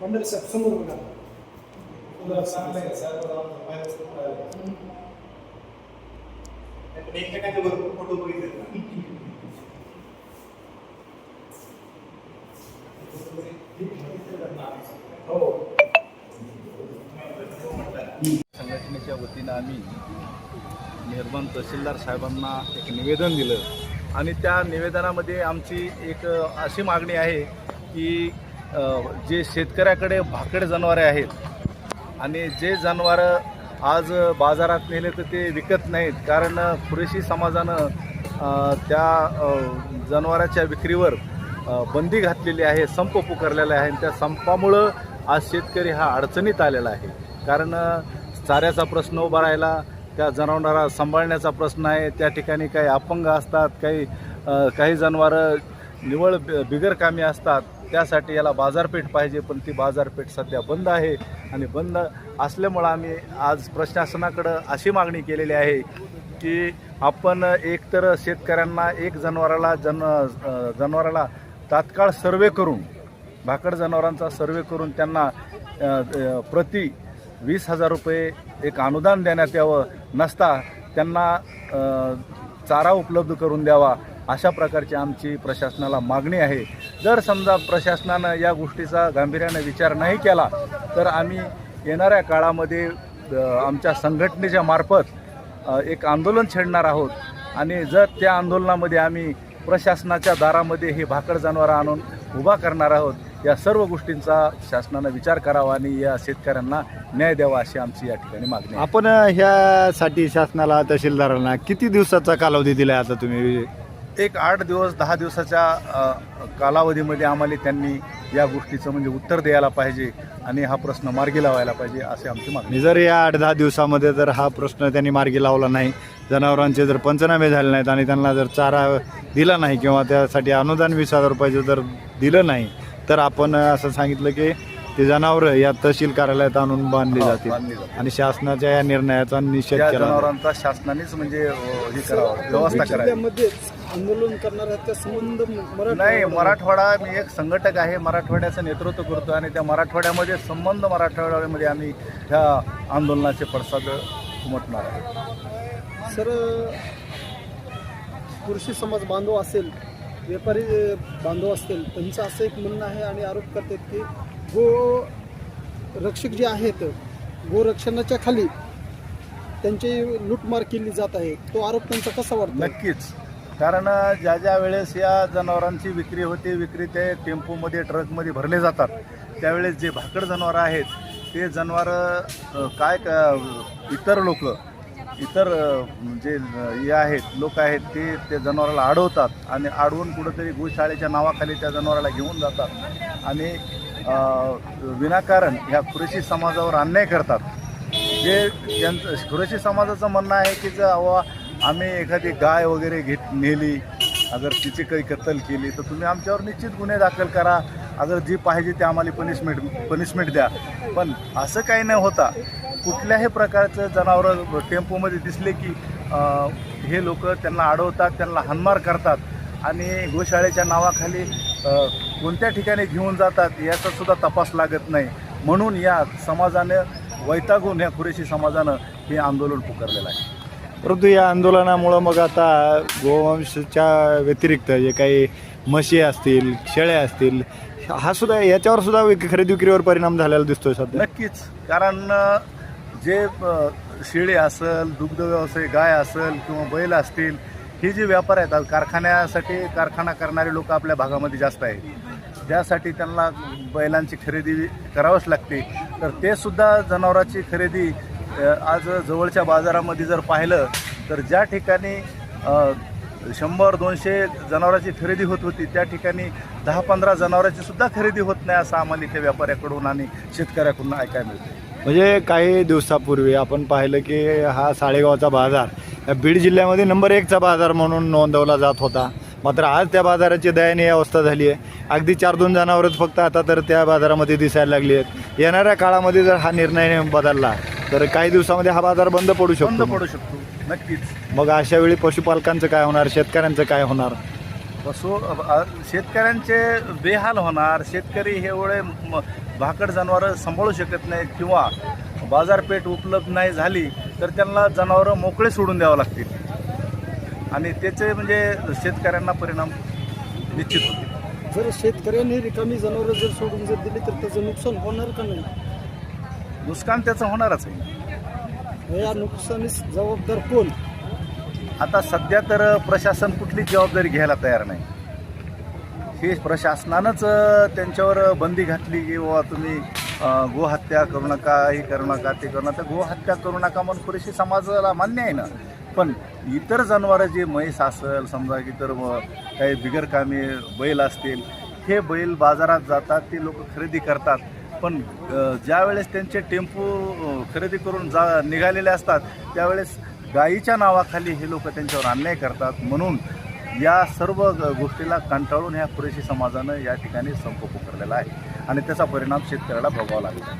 साहेब समोर बघा तुला चांगलं आहे साहेब जाऊन व्यवस्थित राहिलं. पण एकमेकांचे भरपूर फोटो बघितले ना. हो संघटनेच्या वतीनं आम्ही निर्माण तहसीलदार साहेबांना एक निवेदन दिलं आणि त्या निवेदनामध्ये आमची एक अशी मागणी आहे की जे शेतकऱ्याकडे भाकड जनावरे आहेत आणि जे जनावरं आज बाजारात नेले तर ते विकत नाहीत. कारण पुरेशी समाजानं त्या जनावराच्या विक्रीवर बंदी घातलेली आहे संप पुकारलेला आहे आणि त्या संपामुळं आज शेतकरी हा अडचणीत आलेला आहे. कारण चाऱ्याचा प्रश्न उभा राहिला त्या जनावराला सांभाळण्याचा प्रश्न आहे त्या ठिकाणी काही अपंग असतात काही काही जनावरं निवळ बिगरकामी असतात. त्यासाठी याला बाजारपेठ पाहिजे पण ती बाजारपेठ सध्या बंद आहे. आणि बंद असल्यामुळं आम्ही आज प्रशासनाकडं अशी मागणी केलेली आहे की आपण एकतर शेतकऱ्यांना एक जनावराला जन जनावराला तात्काळ सर्वे करून भाकड जनावरांचा सर्वे करून त्यांना प्रति वीस हजार रुपये एक अनुदान देण्यात यावं नसता त्यांना चारा उपलब्ध करून द्यावा अशा प्रकारची आमची प्रशासनाला मागणी आहे. जर समजा प्रशासनानं या गोष्टीचा गांभीर्यानं विचार नाही केला तर आम्ही येणाऱ्या काळामध्ये आमच्या संघटनेच्या मार्फत एक आंदोलन छेडणार आहोत. आणि जर त्या आंदोलनामध्ये आम्ही प्रशासनाच्या दारामध्ये हे भाकड जनावरं आणून उभा करणार आहोत या सर्व गोष्टींचा शासनानं विचार करावा आणि या शेतकऱ्यांना न्याय द्यावा अशी आमची या ठिकाणी मागणी आपण ह्यासाठी शासनाला तहसीलदारांना किती दिवसाचा कालावधी दिला आता तुम्ही? एक आठ दिवस दहा दिवसाच्या कालावधीमध्ये आम्हाला त्यांनी या गोष्टीचं म्हणजे उत्तर द्यायला पाहिजे आणि हा प्रश्न मार्गी लावायला पाहिजे असे आमची मागणी. जर या आठ दहा दिवसामध्ये जर हा प्रश्न त्यांनी मार्गी लावला नाही जनावरांचे जर पंचनामे झाले नाहीत आणि त्यांना जर चारा दिला नाही किंवा त्यासाठी अनुदान वीस हजार रुपयाचं जर दिलं नाही तर आपण असं सांगितलं की ते जनावरं या तहसील कार्यालयात आणून बांधली जातील बांधली जातील. आणि शासनाच्या या निर्णयाचा निषेध त्या केला. जनावरांचा शासनानेच म्हणजे अ, हे करावं व्यवस्था करावी आंदोलन करणाऱ्याचा संबंध मराठा नाही मराठवाडा मी एक संघटक आहे मराठवाड्याचं नेतृत्व करतो आणि त्या मराठवाड्यामध्ये संबंध मराठवाड्यामध्ये आम्ही ह्या आंदोलनाचे पडसाद उमटणार आहे सर कृषी समाज बांधव असेल व्यापारी बांधव असतील त्यांचं असं एक म्हणणं आहे आणि आरोप करतात की गो रक्षक जे आहेत गोरक्षणाच्या खाली त्यांची लूटमार केली जात आहे. तो आरोप त्यांचा कसा वाटतो नक्कीच. कारण ज्या ज्या वेळेस या जनावरांची विक्री होते विक्री ते टेम्पोमध्ये ट्रकमध्ये भरले जातात त्यावेळेस जे भाकड जनावरं आहेत ते जनावरं काय का इतर लोक इतर जे हे आहेत लोक आहेत ते त्या जनावराला अडवतात आणि अडवून कुठंतरी गोशाळेच्या नावाखाली त्या जनावराला घेऊन जातात. आणि विनाकारण ह्या कुरेशी समाजावर अन्याय करतात. जे त्यांचं कुरेशी समाजाचं म्हणणं आहे की जर अवा आम्ही एखादी गाय वगैरे घेत नेली अगर तिची काही कत्तल केली तर तुम्ही आमच्यावर निश्चित गुन्हे दाखल करा. अगर जी पाहिजे ते आम्हाला पनिशमेंट पनिशमेंट द्या. पण असं काही न होता कुठल्याही प्रकारचं जनावरं टेम्पोमध्ये दिसले की हे लोक त्यांना अडवतात त्यांना हानमार करतात. आणि गोशाळेच्या नावाखाली कोणत्या ठिकाणी घेऊन जातात याचा सुद्धा तपास लागत नाही. म्हणून या समाजानं वैतागून या कुरेशी समाजानं हे आंदोलन पुकारलेलं आहे. परंतु या आंदोलनामुळं मग आता गोवंशच्या व्यतिरिक्त जे काही म्हशी असतील शेळ्या असतील हा सुद्धा याच्यावर सुद्धा खरेदी विक्रीवर परिणाम झालेला दिसतोय सध्या. नक्कीच. कारण जे शेळी असेल दुग्ध व्यवसाय गाय असेल किंवा बैल असतील हे जे व्यापार आहेत कारखान्यासाठी कारखाना करणारे लोक आपल्या भागामध्ये जास्त आहेत. ज्यासाठी त्यांना बैलांची खरेदी करावंच लागते. तर ते सुद्धा जनावराची खरेदी आज जवळच्या बाजारामध्ये जर पाहिलं तर ज्या ठिकाणी शंभर दोनशे जनावरांची खरेदी होत होती त्या ठिकाणी दहा पंधरा जनावरांची सुद्धा खरेदी होत नाही असं आम्हाला इथे व्यापाऱ्याकडून आणि शेतकऱ्याकडून ऐकायला मिळतं म्हणजे काही दिवसापूर्वी आपण पाहिलं की हा साळेगावचा बाजार बीड जिल्ह्यामध्ये नंबर एकचा बाजार म्हणून नोंदवला जात होता. मात्र आज त्या बाजाराची दयनीय अवस्था झाली आहे. अगदी चार दोन जनावरच फक्त आता तर त्या बाजारामध्ये दिसायला लागली आहेत. येणाऱ्या काळामध्ये जर हा निर्णय बदलला तर काही दिवसामध्ये हा बाजार बंद पडू बंद शकतो पडू शकतो. नक्कीच. मग अशा वेळी पशुपालकांचं काय होणार? शेतकऱ्यांचं काय होणार? पशु शेतकऱ्यांचे बेहाल होणार. शेतकरी हे एवढे म- भाकड जनावरं सांभाळू शकत नाहीत किंवा बाजारपेठ उपलब्ध नाही झाली तर त्यांना जनावरं मोकळे सोडून द्यावं लागतील. आणि त्याचे म्हणजे शेतकऱ्यांना परिणाम निश्चित होतील. जर शेतकऱ्यांनी रिकामी जनावरं जर सोडून जर दिली तर त्याचं नुकसान होणार का नाही? नुकसान त्याचं होणारच आहे. या नुकसानीस जबाबदार कोण? आता सध्या तर प्रशासन कुठलीच जबाबदारी घ्यायला तयार नाही. हे प्रशासनानंच त्यांच्यावर बंदी घातली की बाबा तुम्ही गोहत्या करू नका हे करू नका ते करू नका. गोहत्या करू नका म्हणून पुरेशी समाजाला मान्य आहे ना. पण इतर जनावरं जे म्हैस असेल समजा इतर अ, काही बिगरकामी बैल असतील हे बैल बाजारात जातात ते लोक खरेदी करतात. पण ज्यावेळेस त्यांचे टेम्पो खरेदी करून जा निघालेले असतात त्यावेळेस गायीच्या नावाखाली हे लोक त्यांच्यावर अन्याय करतात. म्हणून या सर्व गोष्टीला कंटाळून ह्या पुरेशी समाजानं या ठिकाणी संप पुकारलेला आहे. आणि त्याचा परिणाम शेतकऱ्याला भोगावा लागला.